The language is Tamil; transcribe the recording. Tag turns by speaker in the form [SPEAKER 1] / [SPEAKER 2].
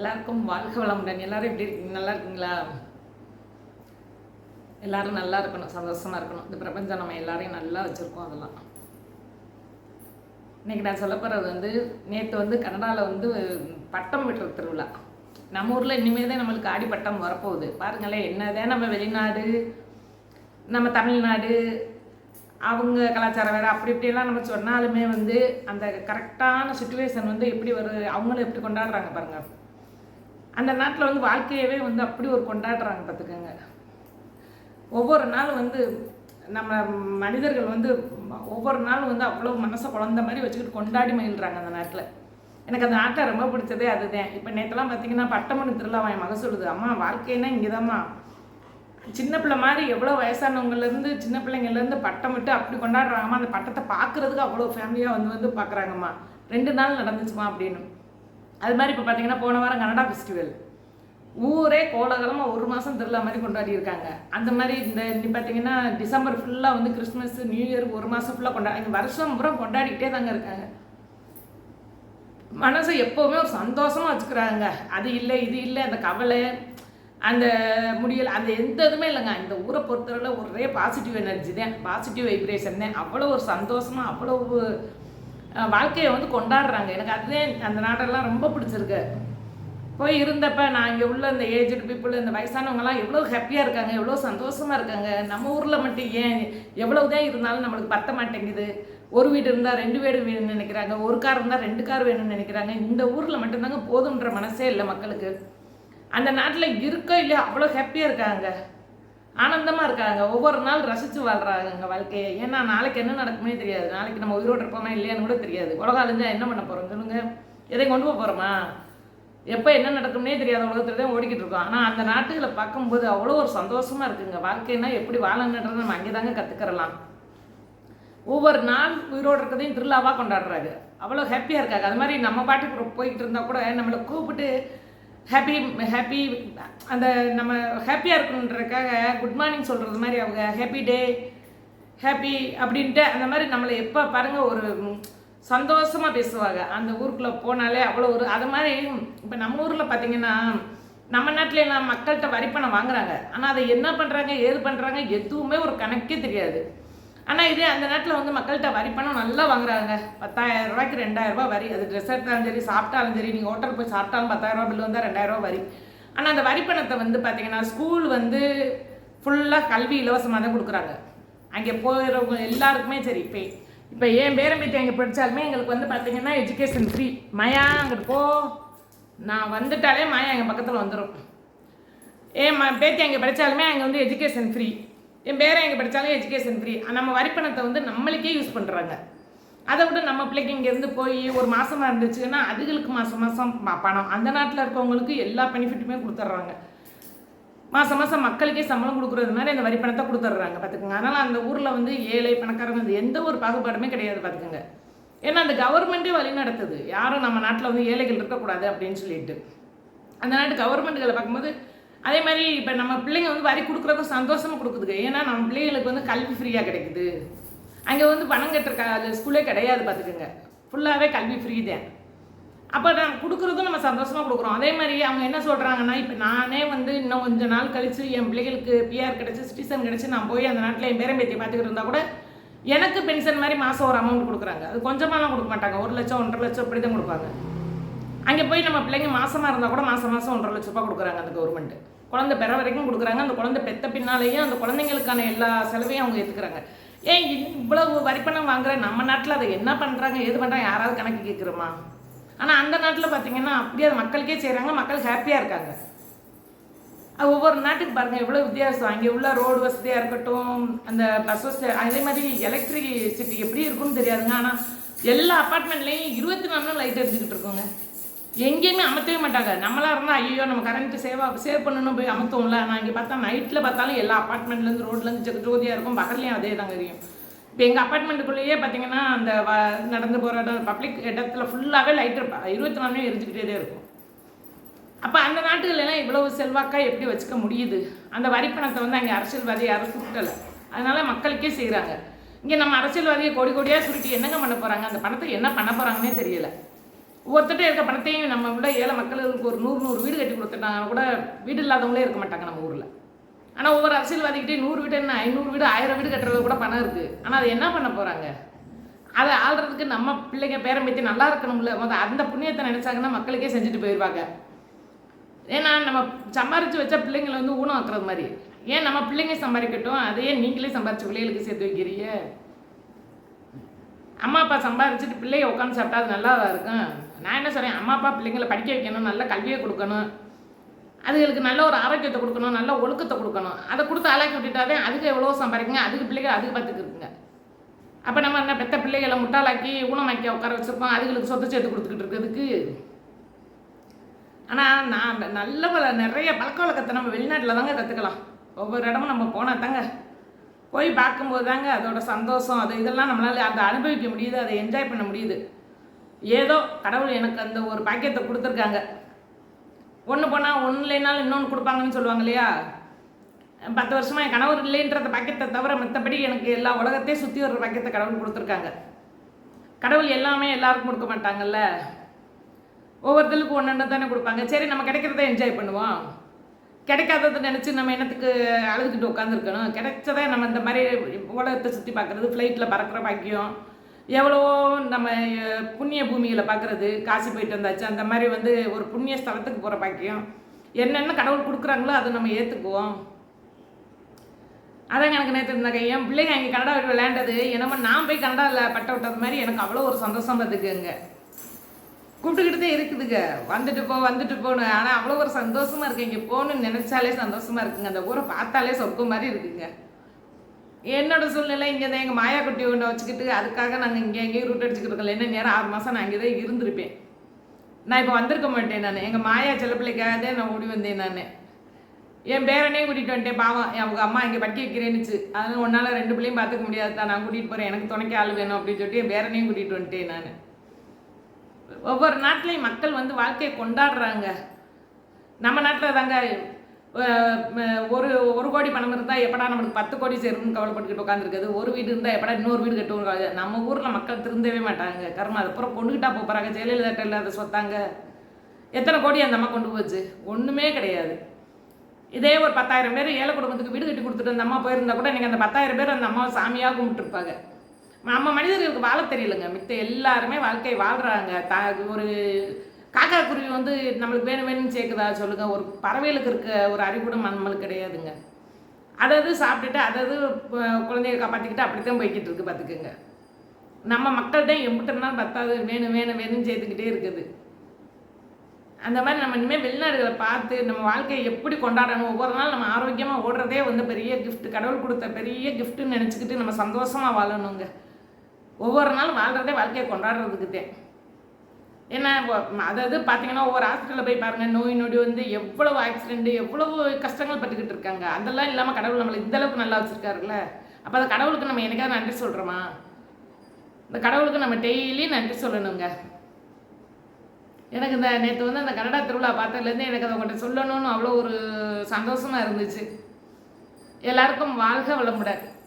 [SPEAKER 1] எல்லாருக்கும் வாழ்க வளமுடன் எல்லாரும் எப்படி இருக்கீங்க நல்லா இருக்கீங்களா எல்லாரும் நல்லா இருக்கணும் சந்தோஷமாக இருக்கணும் இந்த பிரபஞ்சம் நம்ம எல்லாரையும் நல்லா வச்சுருக்கோம் அதெல்லாம் இன்னைக்கு நான் சொல்ல போகிறது வந்து நேற்று வந்து கனடாவில் வந்து பட்டம் விட்டுற திருவிழா நம்ம ஊரில் இனிமேல் தான் நம்மளுக்கு ஆடி பட்டம் வரப்போகுது பாருங்களேன் என்னதான் நம்ம வெளிநாடு நம்ம தமிழ்நாடு அவங்க கலாச்சாரம் வேறு அப்படி இப்படியெல்லாம் நம்ம சொன்னாலுமே வந்து அந்த கரெக்டான சுச்சுவேஷன் வந்து எப்படி வருது அவங்களும் எப்படி கொண்டாடுறாங்க பாருங்கள் அந்த நாட்டில் வந்து வாழ்க்கையவே வந்து அப்படி ஒரு கொண்டாடுறாங்க பார்த்துக்கோங்க ஒவ்வொரு நாள் வந்து நம்ம மனிதர்கள் வந்து ஒவ்வொரு நாளும் வந்து அவ்வளோ மனசை குழந்த மாதிரி வச்சுக்கிட்டு கொண்டாடி மகிழ்கிறாங்க அந்த நாட்டில் எனக்கு அந்த நாட்டை ரொம்ப பிடிச்சதே அதுதான் இப்போ நேற்றுலாம் பார்த்தீங்கன்னா பட்டமணி திருவிழா என் மக சொல்லுது அம்மா வாழ்க்கைன்னா இங்கே தான்மா சின்ன பிள்ளை மாதிரி எவ்வளோ வயசானவங்கலேருந்து சின்ன பிள்ளைங்கள்லேருந்து பட்டம் விட்டு அப்படி கொண்டாடுறாங்கம்மா அந்த பட்டத்தை பார்க்குறதுக்கு அவ்வளோ ஃபேமிலியாக வந்து வந்து பார்க்குறாங்கம்மா ரெண்டு நாள் நடந்துச்சுமா அப்படின்னு அது மாதிரி இப்போ பார்த்தீங்கன்னா போன வாரம் கனடா ஃபெஸ்டிவல் ஊரே கோலகலமாக ஒரு மாதம் திருவிழா மாதிரி கொண்டாடி இருக்காங்க அந்த மாதிரி இந்த இன்னி பார்த்தீங்கன்னா டிசம்பர் ஃபுல்லாக வந்து கிறிஸ்மஸ் நியூ இயர் ஒரு மாதம் ஃபுல்லாக கொண்டாடி வருஷம் பூரா கொண்டாடிக்கிட்டே தாங்க இருக்காங்க மனசை எப்போவுமே ஒரு சந்தோஷமாக வச்சுக்கிறாங்க அது இல்லை இது இல்லை அந்த கவலை அந்த முடியல் அந்த எந்த இதுவுமே இல்லைங்க இந்த ஊரை பொறுத்தவரை ஒரே பாசிட்டிவ் எனர்ஜி தான் பாசிட்டிவ் வைப்ரேஷன் தான் அவ்வளோ ஒரு சந்தோஷமாக அவ்வளோ வாழ்க்கையை வந்து கொண்டாடுறாங்க எனக்கு அதுவே அந்த நாடெல்லாம் ரொம்ப பிடிச்சிருக்கு போய் இருந்தப்ப நான் இங்கே உள்ள இந்த ஏஜ்டு பீப்புள் இந்த வயசானவங்கலாம் எவ்வளோ ஹாப்பியாக இருக்காங்க எவ்வளோ சந்தோஷமாக இருக்காங்க நம்ம ஊரில் மட்டும் ஏன் தான் இருந்தாலும் நம்மளுக்கு பத்த மாட்டேங்குது ஒரு வீடு இருந்தால் ரெண்டு வீடு வேணும்னு நினைக்கிறாங்க ஒரு கார் இருந்தால் ரெண்டு கார் வேணும்னு நினைக்கிறாங்க இந்த ஊரில் மட்டும்தாங்க போதுன்ற மனசே இல்லை மக்களுக்கு அந்த நாட்டில் இருக்கோ இல்லையா அவ்வளோ ஹாப்பியாக இருக்காங்க ஆனந்தமாக இருக்காங்க ஒவ்வொரு நாள் ரசித்து வாழ்கிறாங்க வாழ்க்கையை ஏன்னா நாளைக்கு என்ன நடக்குமே தெரியாது நாளைக்கு நம்ம உயிரோடு இருப்போமா இல்லையான்னு கூட தெரியாது உலகம் அழிஞ்சால் என்ன பண்ண போகிறோம் சொல்லுங்க எதை கொண்டு போக போகிறோமா எப்போ என்ன நடக்கும்னே தெரியாத உலகத்தில் தான் ஓடிக்கிட்டு இருக்கோம் ஆனால் அந்த நாட்டுகளை பார்க்கும்போது அவ்வளோ ஒரு சந்தோஷமாக இருக்குங்க வாழ்க்கைனா எப்படி வாழணுன்றதை நம்ம அங்கே தாங்க கற்றுக்கிறலாம் ஒவ்வொரு நாள் உயிரோடு இருக்கிறதையும் திருவிழாவாக கொண்டாடுறாங்க அவ்வளோ ஹாப்பியாக இருக்காங்க அது மாதிரி நம்ம பாட்டுக்கு போய்கிட்டு இருந்தால் கூட நம்மளை கூப்பிட்டு ஹாப்பி ஹாப்பி அந்த நம்ம ஹாப்பியாக இருக்கணுன்றக்காக குட் மார்னிங் சொல்கிறது மாதிரி அவங்க ஹாப்பி டே ஹாப்பி அப்படின்ட்டு அந்த மாதிரி நம்மளை எப்போ பாருங்கள் ஒரு சந்தோஷமாக பேசுவாங்க அந்த ஊருக்குள்ளே போனாலே அவ்வளோ ஒரு அது மாதிரி இப்போ நம்ம ஊரில் பார்த்திங்கன்னா நம்ம நாட்டில் எல்லாம் மக்கள்கிட்ட வரிப்பணம் வாங்குறாங்க ஆனால் அதை என்ன பண்ணுறாங்க ஏது பண்ணுறாங்க எதுவுமே ஒரு கணக்கே தெரியாது ஆனால் இதே அந்த நேரத்தில் வந்து மக்கள்கிட்ட வரி பணம் நல்லா வாங்குறாங்க பத்தாயிரம் ரூபாய்க்கு ரெண்டாயிரம் ரூபாய் வரி அது ட்ரெஸ் எடுத்தாலும் சரி சாப்பிட்டாலும் சரி நீங்கள் ஹோட்டல் போய் சாப்பிட்டாலும் பத்தாயிரம் ரூபா பில்லு வந்தால் ரெண்டாயிரம் ரூபா வரி ஆனால் அந்த வரி பணத்தை வந்து பார்த்தீங்கன்னா ஸ்கூல் வந்து ஃபுல்லாக கல்வி இலவசமாக தான் கொடுக்குறாங்க அங்கே போகிறவங்க எல்லாருக்குமே சரி இப்போ இப்போ ஏன் பேரம்பேத்தி அங்கே படித்தாலுமே எங்களுக்கு வந்து பார்த்தீங்கன்னா எஜுகேஷன் ஃப்ரீ மயா அங்கே போ நான் வந்துட்டாலே மாயா எங்கள் பக்கத்தில் வந்துடும் ஏன் பேத்தி அங்கே படித்தாலுமே அங்கே வந்து எஜுகேஷன் ஃப்ரீ என் பேரை எங்கே படித்தாலும் எஜுகேஷன் ஃப்ரீ நம்ம வரிப்பணத்தை வந்து நம்மளுக்கே யூஸ் பண்ணுறாங்க அதை விட நம்ம பிள்ளைக்கு இங்கேருந்து போய் ஒரு மாதமாக இருந்துச்சுன்னா அதுகளுக்கு மாதம் மாதம் பணம் அந்த நாட்டில் இருக்கவங்களுக்கு எல்லா பெனிஃபிட்டுமே கொடுத்துட்றாங்க மாதம் மாதம் மக்களுக்கே சம்பளம் கொடுக்குறது மாதிரி அந்த வரி பணத்தை கொடுத்துட்றாங்க பார்த்துக்கோங்க அதனால் அந்த ஊரில் வந்து ஏழை பணக்காரங்க அது எந்த ஒரு பாகுபாடுமே கிடையாது பார்த்துக்கோங்க ஏன்னா அந்த கவர்மெண்ட்டே வழி நடத்துது யாரும் நம்ம நாட்டில் வந்து ஏழைகள் இருக்கக்கூடாது அப்படின்னு சொல்லிட்டு அந்த நாட்டு கவர்மெண்ட்டுகளை பார்க்கும்போது அதே மாதிரி இப்போ நம்ம பிள்ளைங்க வந்து வரி கொடுக்குறதும் சந்தோஷமாக கொடுக்குதுங்க ஏன்னா நம்ம பிள்ளைங்களுக்கு வந்து கல்வி ஃப்ரீயாக கிடைக்குது அங்கே வந்து பணம் கட்டுற அது ஸ்கூலே கிடையாது பார்த்துக்கோங்க ஃபுல்லாகவே கல்வி ஃப்ரீ தான் அப்போ நான் கொடுக்குறதும் நம்ம சந்தோஷமாக கொடுக்குறோம் அதே மாதிரி அவங்க என்ன சொல்கிறாங்கன்னா இப்போ நானே வந்து இன்னும் கொஞ்சம் நாள் கழித்து என் பிள்ளைகளுக்கு பிஆர் கிடச்சி சிட்டிசன் கிடச்சி நான் போய் அந்த நாட்டில் என் பேரம்பேத்தியை பார்த்துக்கிட்டு இருந்தால் கூட எனக்கு பென்ஷன் மாதிரி மாதம் ஒரு அமௌண்ட் கொடுக்குறாங்க அது கொஞ்சமாலாம் கொடுக்க மாட்டாங்க ஒரு லட்சம் ஒன்றரை லட்சம் இப்படி தான் கொடுப்பாங்க அங்கே போய் நம்ம பிள்ளைங்க மாசமாக இருந்தால் கூட மாதம் மாதம் ஒன்றரை லட்ச ரூபா கொடுக்குறாங்க அந்த கவர்மெண்ட் குழந்தை பெற வரைக்கும் கொடுக்குறாங்க அந்த குழந்தை பெத்த பின்னாலேயும் அந்த குழந்தைங்களுக்கான எல்லா செலவையும் அவங்க ஏற்றுக்கிறாங்க ஏன் இவ்வளவு வரிப்பணம் வாங்குற நம்ம நாட்டில் அதை என்ன பண்ணுறாங்க எது பண்ணுறாங்க யாராவது கணக்கு கேட்குறோமா ஆனால் அந்த நாட்டில் பார்த்தீங்கன்னா அப்படியே அது மக்களுக்கே செய்கிறாங்க மக்கள் ஹாப்பியாக இருக்காங்க அது ஒவ்வொரு நாட்டுக்கு பாருங்கள் எவ்வளோ வித்தியாசம் அங்கே உள்ள ரோடு வசதியாக இருக்கட்டும் அந்த பஸ் வசதி அதே மாதிரி எலக்ட்ரிசிட்டி எப்படி இருக்குன்னு தெரியாதுங்க ஆனால் எல்லா அப்பார்ட்மெண்ட்லேயும் இருபத்தி நாலு நாள் லைட் எரிஞ்சுக்கிட்டு இருக்கோங்க எங்கேயுமே அமர்த்தவே மாட்டாங்க நம்மளாக இருந்தால் ஐயோ நம்ம கரண்ட்டு சேவா சேவ் பண்ணணும் போய் அமர்த்தோம்ல நான் இங்கே பார்த்தா நைட்டில் பார்த்தாலும் எல்லா அப்பார்ட்மெண்ட்லேருந்து ரோட்லேருந்து ஜோதியாக இருக்கும் பக்கத்துலேயும் அதே தாங்க தெரியும் இப்போ எங்கள் அப்பார்ட்மெண்ட்டுக்குள்ளேயே பார்த்தீங்கன்னா அந்த வ நடந்து போகிற இடம் பப்ளிக் இடத்துல ஃபுல்லாகவே லைட் இருபத்தி நாலு மணி எரிஞ்சுக்கிட்டே இருக்கும் அப்போ அந்த நாட்டுகளெல்லாம் இவ்வளவு செல்வாக்காக எப்படி வச்சுக்க முடியுது அந்த வரி பணத்தை வந்து அங்கே அரசியல்வாதி யாரும் சுட்டலை அதனால் மக்களுக்கே செய்கிறாங்க இங்கே நம்ம அரசியல்வாதியை கோடி கோடியாக சுருட்டி என்னங்க பண்ண போகிறாங்க அந்த பணத்தை என்ன பண்ண போகிறாங்கன்னே தெரியலை ஒருத்தட்ட இருக்க பணத்தையும் நம்ம விட ஏழை மக்களுக்கு ஒரு நூறு நூறு வீடு கட்டி கொடுத்துட்டாங்க கூட வீடு இல்லாதவங்களே இருக்க மாட்டாங்க நம்ம ஊரில் ஆனால் ஒவ்வொரு அரசியல்வாதிக்கிட்டே நூறு வீடு என்ன ஐநூறு வீடு ஆயிரம் வீடு கட்டுறது கூட பணம் இருக்குது ஆனால் அது என்ன பண்ண போகிறாங்க அதை ஆள்றதுக்கு நம்ம பிள்ளைங்க பேரம்பித்தி நல்லா இருக்கணும்ல முதல் அந்த புண்ணியத்தை நினச்சாங்கன்னா மக்களுக்கே செஞ்சுட்டு போயிடுவாங்க ஏன்னா நம்ம சம்பாரித்து வச்ச பிள்ளைங்களை வந்து ஊனம் ஆக்குறது மாதிரி ஏன் நம்ம பிள்ளைங்க சம்பாதிக்கட்டும் அதையே நீங்களே சம்பாரிச்சு பிள்ளைகளுக்கு சேர்த்து வைக்கிறீங்க அம்மா அப்பா சம்பாதிச்சுட்டு பிள்ளைய உட்காந்து சாப்பிட்டா அது நல்லா இருக்கும் நான் என்ன சொல்கிறேன் அம்மா அப்பா பிள்ளைங்களை படிக்க வைக்கணும் நல்ல கல்வியை கொடுக்கணும் அதுகளுக்கு நல்ல ஒரு ஆரோக்கியத்தை கொடுக்கணும் நல்ல ஒழுக்கத்தை கொடுக்கணும் அதை கொடுத்து ஆளாக்கி விட்டுட்டாவே அதுக்கு எவ்வளோ சம்பாதிக்குங்க அதுக்கு பிள்ளைகள் அதுக்கு பார்த்துக்குங்க அப்போ நம்ம என்ன பெத்த பிள்ளைகளை முட்டாளாக்கி ஊனமாக்கி உட்கார வச்சுருக்கோம் அதுகளுக்கு சொத்து சேர்த்து கொடுத்துக்கிட்டு இருக்கிறதுக்கு ஆனால் நான் நல்ல நிறைய பழக்க வழக்கத்தை நம்ம வெளிநாட்டில் தாங்க கற்றுக்கலாம் ஒவ்வொரு இடமும் நம்ம போனால் தாங்க போய் பார்க்கும்போது தாங்க அதோட சந்தோஷம் அது இதெல்லாம் நம்மளால் அதை அனுபவிக்க முடியுது அதை என்ஜாய் பண்ண முடியுது ஏதோ கடவுள் எனக்கு அந்த ஒரு பாக்கியத்தை கொடுத்துருக்காங்க ஒன்று போனால் ஒன்று இல்லைனாலும் இன்னொன்று கொடுப்பாங்கன்னு சொல்லுவாங்க இல்லையா பத்து வருஷமாக என் கணவர் இல்லைன்றத பாக்கியத்தை தவிர மற்றபடி எனக்கு எல்லா உலகத்தையும் சுற்றி வர்ற பாக்கியத்தை கடவுள் கொடுத்துருக்காங்க கடவுள் எல்லாமே எல்லாருக்கும் கொடுக்க மாட்டாங்கல்ல ஒவ்வொருத்தருக்கும் ஒன்று தானே கொடுப்பாங்க சரி நம்ம கிடைக்கிறத என்ஜாய் பண்ணுவோம் கிடைக்காததை நினச்சி நம்ம என்னத்துக்கு அழுதுகிட்டு உட்காந்துருக்கணும் கிடைச்சதை நம்ம இந்த மாதிரி உலகத்தை சுற்றி பார்க்குறது ஃப்ளைட்டில் பறக்கிற பாக்கியம் எவ்வளோ நம்ம புண்ணிய பூமியில் பார்க்குறது காசி போயிட்டு வந்தாச்சு அந்த மாதிரி வந்து ஒரு புண்ணிய ஸ்தலத்துக்கு போகிற பாக்கியம் என்னென்ன கடவுள் கொடுக்குறாங்களோ அதை நம்ம ஏற்றுக்குவோம் அதான் எனக்கு நேற்று இருந்தாங்க என் பிள்ளைங்க அங்கே கனடா விளையாண்டது என்னமோ நான் போய் கனடாவில் பட்ட விட்டது மாதிரி எனக்கு அவ்வளோ ஒரு சந்தோஷம் பார்த்துக்குங்க கூப்பிட்டுக்கிட்டு இருக்குதுங்க வந்துட்டு போ வந்துட்டு போகணும் ஆனால் அவ்வளோ ஒரு சந்தோஷமாக இருக்குது இங்கே போகணும்னு நினச்சாலே சந்தோஷமாக இருக்குங்க அந்த ஊரை பார்த்தாலே சொர்க்கம் மாதிரி இருக்குங்க என்னோட சூழ்நிலை இங்கே தான் எங்கள் மாயா குட்டி ஒன்று வச்சுக்கிட்டு அதுக்காக நாங்கள் இங்கே எங்கேயும் ரூட் அடிச்சுக்கிட்டு இருக்கோம் என்ன நேரம் ஆறு மாதம் நான் இங்கே தான் இருந்திருப்பேன் நான் இப்போ வந்திருக்க மாட்டேன் நான் எங்கள் மாயா செல்ல பிள்ளைக்காக தான் நான் ஓடி வந்தேன் நான் என் பேரனையும் கூட்டிகிட்டு வந்துட்டேன் பாவம் அவங்க அம்மா இங்கே பட்டி வைக்கிறேன்னுச்சு அதனால் ஒன்றால் ரெண்டு பிள்ளையும் பார்த்துக்க முடியாது தான் நான் கூட்டிகிட்டு போகிறேன் எனக்கு துணைக்க ஆள் வேணும் அப்படின்னு சொல்லிட்டு என் பேரனையும் கூட்டிகிட்டு வந்துட்டேன் நான் ஒவ்வொரு நாட்டிலையும் மக்கள் வந்து வாழ்க்கையை கொண்டாடுறாங்க நம்ம நாட்டில் தாங்க ஒரு ஒரு கோடி பணம் இருந்தால் எப்படா நம்மளுக்கு பத்து கோடி சேரும்னு கவலைப்பட்டுக்கிட்டு உட்காந்துருக்குது ஒரு வீடு இருந்தால் எப்படா இன்னொரு வீடு கட்டுவாங்க நம்ம ஊரில் மக்கள் திருந்தவே மாட்டாங்க கர்மம் அதுக்கப்புறம் கொண்டுகிட்டா போகிறாங்க ஜெயலலிதா இல்லாத சொத்தாங்க எத்தனை கோடி அந்த அம்மா கொண்டு போச்சு ஒன்றுமே கிடையாது இதே ஒரு பத்தாயிரம் பேர் ஏழை குடும்பத்துக்கு வீடு கட்டி கொடுத்துட்டு அந்த அம்மா போயிருந்தா கூட நீங்கள் அந்த பத்தாயிரம் பேர் அந்த அம்மாவை சாமியாக கும்பிட்டுருப்பாங்க நம்ம மனிதர்களுக்கு வாழ தெரியலங்க மித்த எல்லாருமே வாழ்க்கை வாழ்கிறாங்க த ஒரு காக்கா குருவி வந்து நம்மளுக்கு வேணும் வேணும்னு சேர்க்குதா சொல்லுங்கள் ஒரு பறவைகளுக்கு இருக்க ஒரு அறிவுடும் நம்மளுக்கு கிடையாதுங்க அதாவது சாப்பிட்டுட்டு அதாவது குழந்தைய காப்பாற்றிக்கிட்டு அப்படித்தான் போய்கிட்டு இருக்கு பார்த்துக்குங்க நம்ம மக்கள்கிட்ட இருந்தாலும் பத்தாது வேணும் வேணும் வேணும்னு சேர்த்துக்கிட்டே இருக்குது அந்த மாதிரி நம்ம இனிமேல் வெளிநாடுகளை பார்த்து நம்ம வாழ்க்கையை எப்படி கொண்டாடணும் ஒவ்வொரு நாள் நம்ம ஆரோக்கியமாக ஓடுறதே வந்து பெரிய கிஃப்ட் கடவுள் கொடுத்த பெரிய கிஃப்ட்டுன்னு நினச்சிக்கிட்டு நம்ம சந்தோஷமாக வாழணுங்க ஒவ்வொரு நாளும் வாழ்கிறதே வாழ்க்கையை கொண்டாடுறதுக்குதே ஏன்னா அதாவது பார்த்தீங்கன்னா ஒவ்வொரு ஹாஸ்பிட்டலில் போய் பாருங்கள் நோய் நொடி வந்து எவ்வளவு ஆக்சிடென்ட்டு எவ்வளவு கஷ்டங்கள் பட்டுக்கிட்டு இருக்காங்க அதெல்லாம் இல்லாமல் கடவுள் நம்மளை இந்தளவுக்கு நல்லா வச்சுருக்காருல்ல அப்போ அந்த கடவுளுக்கு நம்ம என்னைக்காவது நன்றி சொல்கிறோமா இந்த கடவுளுக்கு நம்ம டெய்லி நன்றி சொல்லணுங்க எனக்கு இந்த நேற்று வந்து அந்த கனடா திருவிழா பார்த்ததுலேருந்து எனக்கு அதை உங்கள்கிட்ட சொல்லணும்னு அவ்வளோ ஒரு சந்தோஷமாக இருந்துச்சு எல்லாருக்கும் வாழ்க வளமுடன்